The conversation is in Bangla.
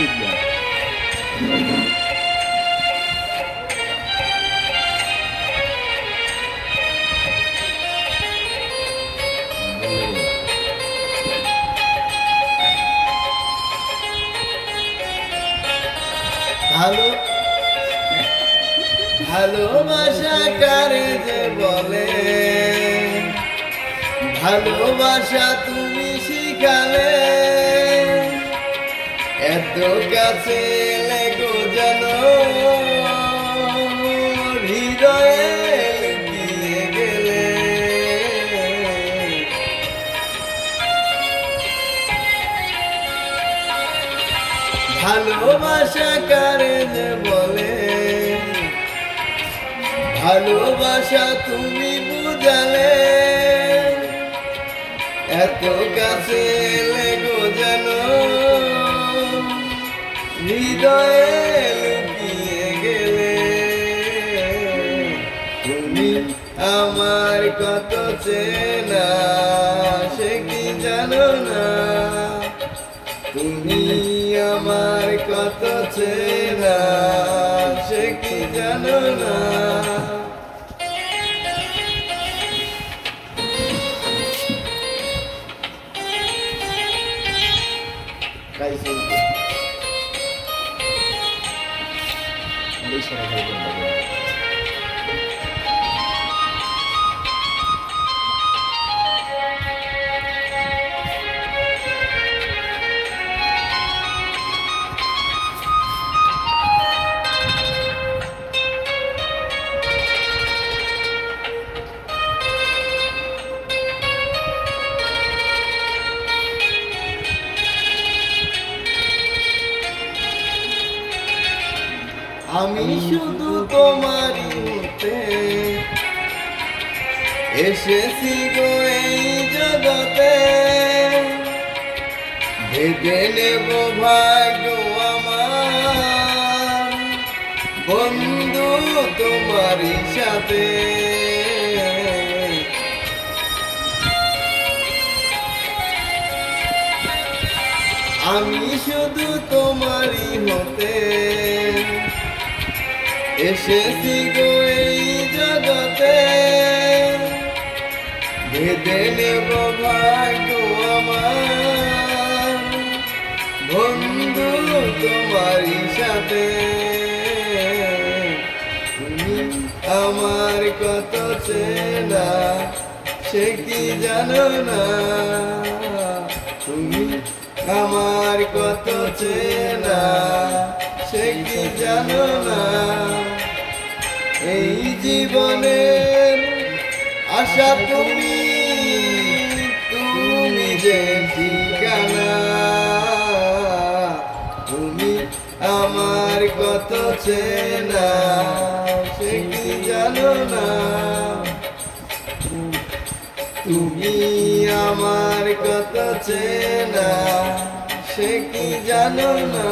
দেন ভালো ভালোবাসা কারে যে বলে? ভালোবাসা তুমি শিখালে। এত কাছে লেগো যেন হৃদয়ে লুকিয়ে গেলে। ভালোবাসা কারে যে বলে? ভালোবাসা তুমি বুঝালে। এত কাছে হৃদয়ে লুকিয়ে গেলে। তুমি আমার কত চেনা, সে কি জানো না? তুমি আমার কত চেনা, সে কি জানো না? গাইছে এই সারা ভাই বন্ধ আমি শুধু তোমারই হতে এসেছি গো এই জগতে। ভেবে নেব ভাগ্য আমার। বন্ধু তোমারই সাথে। আমি শুধু তোমারই হতে। এসেছি গো এই জগতে। ভেদে নেব ভাগ্য আমার। বন্ধু তোমারই সাথে। আমার কত চেনা, সে কি জানো না? তুমি আমার কত চেনা, সে কি জানো না? এই জীবনের আশা তুমি তুমি যে ঠিকানা, তুমি আমার কত চেনা, সে কি জানো না? তুমি আমার কত চেনা, সে কি জানো না?